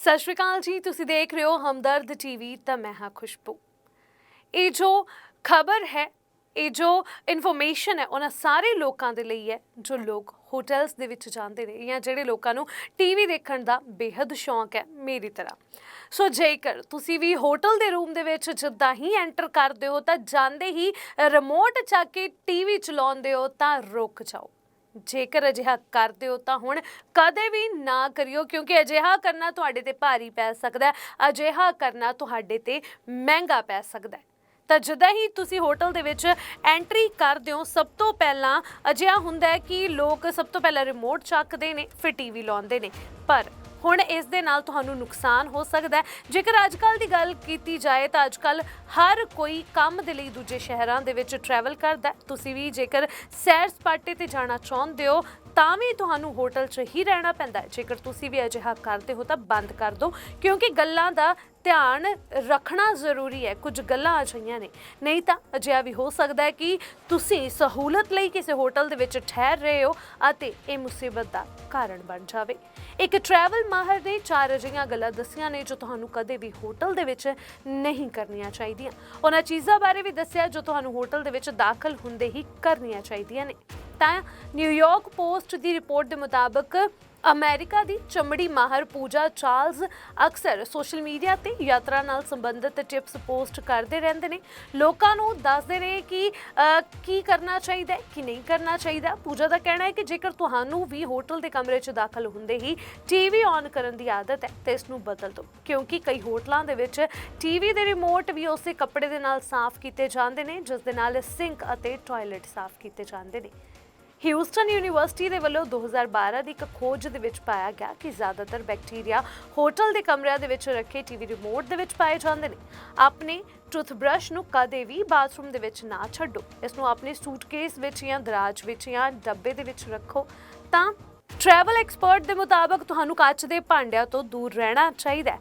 ਸਤਿ ਸ਼੍ਰੀ ਅਕਾਲ ਜੀ, ਤੁਸੀਂ ਦੇਖ ਰਹੇ ਹੋ ਹਮਦਰਦ ਟੀਵੀ ਤਾਂ ਮੈਂ ਹਾਂ ਖੁਸ਼ਬੂ। ਇਹ ਜੋ ਖਬਰ ਹੈ, ਇਹ ਜੋ ਇਨਫੋਰਮੇਸ਼ਨ ਹੈ, ਉਹਨਾਂ ਸਾਰੇ ਲੋਕਾਂ ਦੇ ਲਈ ਹੈ, ਜੋ ਲੋਕ ਹੋਟਲਸ ਦੇ ਵਿੱਚ ਜਾਂਦੇ ਨੇ, ਜਾਂ ਜਿਹੜੇ ਲੋਕਾਂ ਨੂੰ ਟੀਵੀ ਦੇਖਣ ਦਾ ਬੇहद ਸ਼ੌਂਕ ਹੈ, ਮੇਰੀ ਤਰ੍ਹਾਂ। ਸੋ ਜੇਕਰ ਤੁਸੀਂ ਵੀ ਹੋਟਲ ਦੇ ਰੂਮ ਦੇ ਵਿੱਚ ਜਿੱਦਾਂ ਹੀ ਐਂਟਰ ਕਰਦੇ ਹੋ, ਤਾਂ ਜਾਂਦੇ ਹੀ ਰਿਮੋਟ ਚੱਕ ਕੇ ਟੀਵੀ ਚਲਾਉਂਦੇ ਹੋ, ਤਾਂ ਰੁਕ ਜਾਓ। ਜੇਕਰ ਅਜਿਹਾ ਕਰਦੇ ਹੋ ਤਾਂ ਹੁਣ ਕਦੇ ਵੀ ਨਾ ਕਰਿਓ, ਕਿਉਂਕਿ ਅਜਿਹਾ ਕਰਨਾ ਤੁਹਾਡੇ ਤੇ ਭਾਰੀ ਪੈ ਸਕਦਾ ਹੈ, ਅਜਿਹਾ ਕਰਨਾ ਤੁਹਾਡੇ ਤੇ ਮਹਿੰਗਾ ਪੈ ਸਕਦਾ ਹੈ। ਤਾਂ ਜਦੋਂ ਹੀ ਤੁਸੀਂ ਹੋਟਲ ਦੇ ਵਿੱਚ ਐਂਟਰੀ ਕਰਦੇ ਹੋ ਸਭ ਤੋਂ ਪਹਿਲਾਂ ਅਜਿਹਾ ਹੁੰਦਾ ਹੈ ਕਿ ਲੋਕ ਸਭ ਤੋਂ ਪਹਿਲਾਂ ਰਿਮੋਟ ਚੱਕਦੇ ਨੇ, ਫਿਰ ਟੀਵੀ ਲਾਉਂਦੇ ਨੇ। ਪਰ ਹੁਣ ਇਸ ਦੇ ਨਾਲ ਤੁਹਾਨੂੰ ਨੁਕਸਾਨ ਹੋ ਸਕਦਾ ਹੈ। ਜੇਕਰ ਅੱਜਕੱਲ ਦੀ ਗੱਲ ਕੀਤੀ ਜਾਏ ਤਾਂ ਅੱਜਕੱਲ ਹਰ ਕੋਈ ਕੰਮ ਦੇ ਲਈ ਦੂਜੇ ਸ਼ਹਿਰਾਂ ਦੇ ਵਿੱਚ ਟਰੈਵਲ ਕਰਦਾ ਤੁਸੀਂ ਵੀ ਜੇਕਰ ਸੈਰ ਸਪਾਟੇ ਤੇ ਜਾਣਾ ਚਾਹੁੰਦੇ ਹੋ, ਤਾਂ ਵੀ ਤੁਹਾਨੂੰ ਹੋਟਲ 'ਚ ਹੀ ਰਹਿਣਾ ਪੈਂਦਾ ਜੇਕਰ ਤੁਸੀਂ ਵੀ ਅਜਿਹਾ ਕਰਦੇ ਹੋ ਤਾਂ ਬੰਦ ਕਰ ਦਿਓ, ਕਿਉਂਕਿ ਗੱਲਾਂ ਦਾ ਧਿਆਨ ਰੱਖਣਾ ਜ਼ਰੂਰੀ ਹੈ। ਕੁਝ ਗੱਲਾਂ ਅਜਿਹੀਆਂ ਨੇ। ਨਹੀਂ ਤਾਂ ਅਜਿਹਾ ਵੀ ਹੋ ਸਕਦਾ ਹੈ ਕਿ ਤੁਸੀਂ ਸਹੂਲਤ ਲਈ ਕਿਸੇ ਹੋਟਲ ਦੇ ਵਿੱਚ ਠਹਿਰ ਰਹੇ ਹੋ ਅਤੇ ਇਹ ਮੁਸੀਬਤ ਦਾ ਕਾਰਨ ਬਣ ਜਾਵੇ। ਇੱਕ ਟਰੈਵਲ ਮਾਹਰ ਨੇ ਚਾਰ ਅਜਿਹੀਆਂ ਗੱਲਾਂ ਦੱਸੀਆਂ ਨੇ ਜੋ ਤੁਹਾਨੂੰ ਕਦੇ ਵੀ ਹੋਟਲ ਦੇ ਵਿੱਚ ਨਹੀਂ ਕਰਨੀਆਂ ਚਾਹੀਦੀਆਂ। ਉਹਨਾਂ ਚੀਜ਼ਾਂ ਬਾਰੇ ਵੀ ਦੱਸਿਆ ਜੋ ਤੁਹਾਨੂੰ ਹੋਟਲ ਦੇ ਵਿੱਚ ਦਾਖਲ ਹੁੰਦੇ ਹੀ ਕਰਨੀਆਂ ਚਾਹੀਦੀਆਂ ਨੇ। ਤਾਂ ਨਿਊਯਾਰਕ ਪੋਸਟ ਦੀ ਰਿਪੋਰਟ ਦੇ ਮੁਤਾਬਕ ਅਮਰੀਕਾ ਦੀ ਚਮੜੀ ਮਾਹਰ ਪੂਜਾ ਚਾਰਲਸ ਅਕਸਰ ਸੋਸ਼ਲ ਮੀਡੀਆ ਤੇ ਯਾਤਰਾ ਨਾਲ ਸੰਬੰਧਿਤ ਟਿਪਸ ਪੋਸਟ ਕਰਦੇ ਰਹਿੰਦੇ ਨੇ। ਲੋਕਾਂ ਨੂੰ ਦੱਸਦੇ ਨੇ ਕਿ ਕੀ ਕਰਨਾ ਚਾਹੀਦਾ ਹੈ, ਕੀ ਨਹੀਂ ਕਰਨਾ ਚਾਹੀਦਾ ਪੂਜਾ ਦਾ ਕਹਿਣਾ ਹੈ ਕਿ ਜੇਕਰ ਤੁਹਾਨੂੰ ਵੀ ਹੋਟਲ ਦੇ ਕਮਰੇ 'ਚ ਦਾਖਲ ਹੁੰਦੇ ਹੀ ਟੀਵੀ ਔਨ ਕਰਨ ਦੀ ਆਦਤ ਹੈ, ਤੇ ਇਸ ਨੂੰ ਬਦਲ ਦਿਓ। ਕਿਉਂਕਿ ਕਈ ਹੋਟਲਾਂ ਦੇ ਵਿੱਚ ਟੀਵੀ ਦੇ ਰਿਮੋਟ ਵੀ ਉਸੇ ਕੱਪੜੇ ਦੇ ਨਾਲ ਸਾਫ਼ ਕੀਤੇ ਜਾਂਦੇ ਨੇ, ਜਿਸ ਦੇ ਨਾਲ ਸਿੰਕ ਅਤੇ ਟਾਇਲਟ ਸਾਫ਼ ਕੀਤੇ ਜਾਂਦੇ ਨੇ। ਹਿਊਸਟਨ ਯੂਨੀਵਰਸਿਟੀ ਦੇ ਵੱਲੋਂ 2012 ਦੀ ਇੱਕ ਖੋਜ ਦੇ ਵਿੱਚ ਪਾਇਆ ਗਿਆ ਕਿ ਜ਼ਿਆਦਾਤਰ ਬੈਕਟੀਰੀਆ ਹੋਟਲ ਦੇ ਕਮਰਿਆਂ ਦੇ ਵਿੱਚ ਰੱਖੇ ਟੀਵੀ ਰਿਮੋਟ ਦੇ ਵਿੱਚ ਪਾਏ ਜਾਂਦੇ ਨੇ। ਆਪਣੇ ਟੂਥਬ੍ਰਸ਼ ਨੂੰ ਕਦੇ ਵੀ ਬਾਥਰੂਮ ਦੇ ਵਿੱਚ ਨਾ ਛੱਡੋ। ਇਸ ਨੂੰ ਆਪਣੇ ਸੂਟਕੇਸ ਵਿੱਚ ਜਾਂ ਦਰਾਜ ਵਿੱਚ ਜਾਂ ਡੱਬੇ ਦੇ ਵਿੱਚ ਰੱਖੋ ਤਾਂ ਟਰੈਵਲ ਐਕਸਪਰਟ ਦੇ ਮੁਤਾਬਕ ਤੁਹਾਨੂੰ ਕੱਚ ਦੇ ਭਾਂਡਿਆਂ ਤੋਂ ਦੂਰ ਰਹਿਣਾ ਚਾਹੀਦਾ ਹੈ।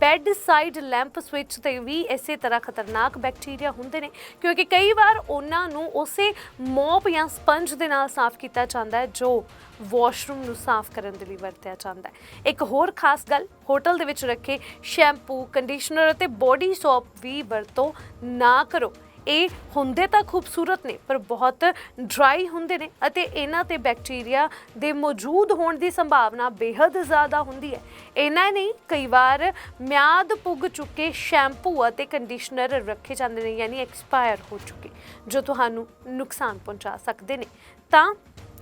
ਬੈੱਡ ਸਾਈਡ ਲੈਂਪ ਸਵਿਚ ਤੇ ਵੀ ਇਸੇ ਤਰ੍ਹਾਂ ਖਤਰਨਾਕ ਬੈਕਟੀਰੀਆ ਹੁੰਦੇ ਨੇ, ਕਿਉਂਕਿ ਕਈ ਵਾਰ ਉਹਨਾਂ ਨੂੰ ਉਸੇ ਮੋਪ ਜਾਂ ਸਪੰਜ ਦੇ ਨਾਲ ਸਾਫ਼ ਕੀਤਾ ਜਾਂਦਾ ਹੈ, ਜੋ ਵਾਸ਼ਰੂਮ ਨੂੰ ਸਾਫ਼ ਕਰਨ ਦੇ ਲਈ ਵਰਤਿਆ ਜਾਂਦਾ ਹੈ। ਇੱਕ ਹੋਰ ਖਾਸ ਗੱਲ, ਹੋਟਲ ਦੇ ਵਿੱਚ ਰੱਖੇ ਸ਼ੈਂਪੂ ਕੰਡੀਸ਼ਨਰ ਅਤੇ ਬੋਡੀ ਸੋਪ ਵੀ ਵਰਤੋਂ ਨਾ ਕਰੋ। ਇਹ ਹੁੰਦੇ ਤਾਂ ਖੂਬਸੂਰਤ ਨੇ, ਪਰ ਬਹੁਤ ਡਰਾਈ ਹੁੰਦੇ ਨੇ ਅਤੇ ਇਹਨਾਂ ਤੇ ਬੈਕਟੀਰੀਆ ਦੇ ਮੌਜੂਦ ਹੋਣ ਦੀ ਸੰਭਾਵਨਾ ਬੇहद ਜ਼ਿਆਦਾ ਹੁੰਦੀ ਹੈ। ਇਹਨਾਂ ਨਹੀਂ ਕਈ ਵਾਰ ਮਿਆਦ ਪੁੱਗ ਚੁੱਕੇ ਸ਼ੈਂਪੂ ਅਤੇ ਕੰਡੀਸ਼ਨਰ ਰੱਖੇ ਜਾਂਦੇ ਨੇ, ਯਾਨੀ ਐਕਸਪਾਇਰ ਹੋ ਚੁੱਕੇ, ਜੋ ਤੁਹਾਨੂੰ ਨੁਕਸਾਨ ਪਹੁੰਚਾ ਸਕਦੇ ਨੇ। ਤਾਂ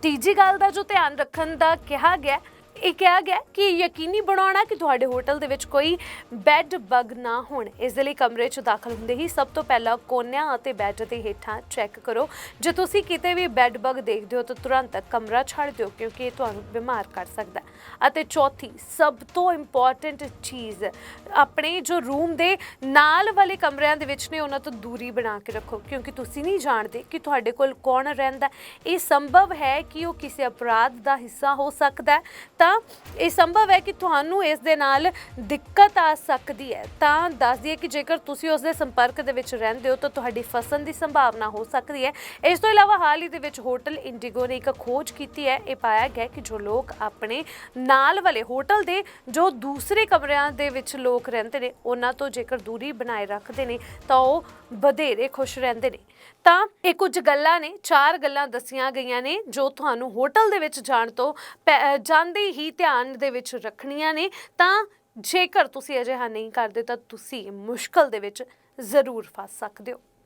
ਤੀਜੀ ਗੱਲ ਦਾ ਜੋ ਧਿਆਨ ਰੱਖਣ ਦਾ ਕਿਹਾ ਗਿਆ ਇਹ ਕਿਹਾ ਗਿਆ ਕਿ ਯਕੀਨੀ ਬਣਾਉਣਾ ਕਿ ਤੁਹਾਡੇ ਹੋਟਲ ਦੇ ਵਿੱਚ ਕੋਈ ਬੈੱਡ ਬਗ ਨਾ ਹੋਣ। ਇਸ ਦੇ ਲਈ ਕਮਰੇ 'ਚ ਦਾਖਲ ਹੁੰਦੇ ਹੀ ਸਭ ਤੋਂ ਪਹਿਲਾਂ ਕੋਨਿਆਂ ਅਤੇ ਬੈੱਡ ਦੇ ਹੇਠਾਂ ਚੈੱਕ ਕਰੋ। ਜੇ ਤੁਸੀਂ ਕਿਤੇ ਵੀ ਬੈੱਡ ਬਗ ਦੇਖਦੇ ਹੋ ਤਾਂ ਤੁਰੰਤ ਕਮਰਾ ਛੱਡ ਦਿਓ ਕਿਉਂਕਿ ਇਹ ਤੁਹਾਨੂੰ ਬਿਮਾਰ ਕਰ ਸਕਦਾ ਅਤੇ ਚੌਥੀ, ਸਭ ਤੋਂ ਇੰਪੋਰਟੈਂਟ ਚੀਜ਼, ਆਪਣੇ ਜੋ ਰੂਮ ਦੇ ਨਾਲ ਵਾਲੇ ਕਮਰਿਆਂ ਦੇ ਵਿੱਚ ਨੇ, ਉਹਨਾਂ ਤੋਂ ਦੂਰੀ ਬਣਾ ਕੇ ਰੱਖੋ ਕਿਉਂਕਿ ਤੁਸੀਂ ਨਹੀਂ ਜਾਣਦੇ ਕਿ ਤੁਹਾਡੇ ਕੋਲ ਕੌਣ ਰਹਿੰਦਾ ਇਹ ਸੰਭਵ ਹੈ ਕਿ ਉਹ ਕਿਸੇ ਅਪਰਾਧ ਦਾ ਹਿੱਸਾ ਹੋ ਸਕਦਾ ਹੈ। ਤਾਂ ਇਹ ਸੰਭਵ ਹੈ ਕਿ ਤੁਹਾਨੂੰ ਇਸ ਦੇ ਨਾਲ ਦਿੱਕਤ ਆ ਸਕਦੀ ਹੈ। ਤਾਂ ਦੱਸ ਦਈਏ ਕਿ ਜੇਕਰ ਤੁਸੀਂ ਉਸ ਦੇ ਸੰਪਰਕ ਦੇ ਵਿੱਚ ਰਹਿੰਦੇ ਹੋ, ਤਾਂ ਤੁਹਾਡੀ ਫਸਣ ਦੀ ਸੰਭਾਵਨਾ ਹੋ ਸਕਦੀ ਹੈ। ਇਸ ਤੋਂ ਇਲਾਵਾ ਹਾਲ ਹੀ ਦੇ ਵਿੱਚ ਹੋਟਲ ਇੰਡੀਗੋ ਨੇ ਇੱਕ ਖੋਜ ਕੀਤੀ ਹੈ। ਇਹ ਪਾਇਆ ਗਿਆ ਕਿ ਜੋ ਲੋਕ ਆਪਣੇ ਨਾਲ ਵਾਲੇ ਹੋਟਲ ਦੇ, ਜੋ ਦੂਸਰੇ ਕਮਰਿਆਂ ਦੇ ਵਿੱਚ ਲੋਕ ਰਹਿੰਦੇ ਨੇ, ਉਹਨਾਂ ਤੋਂ ਜੇਕਰ ਦੂਰੀ ਬਣਾਏ ਰੱਖਦੇ ਨੇ, ਤਾਂ ਉਹ ਵਧੇਰੇ ਖੁਸ਼ ਰਹਿੰਦੇ ਨੇ। ਤਾਂ ਇਹ ਕੁਝ ਗੱਲਾਂ ਨੇ, ਚਾਰ ਗੱਲਾਂ ਦੱਸੀਆਂ ਗਈਆਂ ਨੇ, ਜੋ ਤੁਹਾਨੂੰ ਹੋਟਲ ਦੇ ਵਿੱਚ ਜਾਣ ਤੋਂ ਪਹਿ- ਅਹ ਜਾਂਦੇ ਹੀ ਧਿਆਨ ਦੇ ਵਿੱਚ ਰੱਖਣੀਆਂ ਨੇ, ਤਾਂ ਜੇਕਰ ਤੁਸੀਂ ਅਜਿਹਾ ਨਹੀਂ ਕਰਦੇ, ਤਾਂ ਤੁਸੀਂ ਮੁਸ਼ਕਲ ਦੇ ਵਿੱਚ ਜ਼ਰੂਰ ਫਸ ਸਕਦੇ ਹੋ।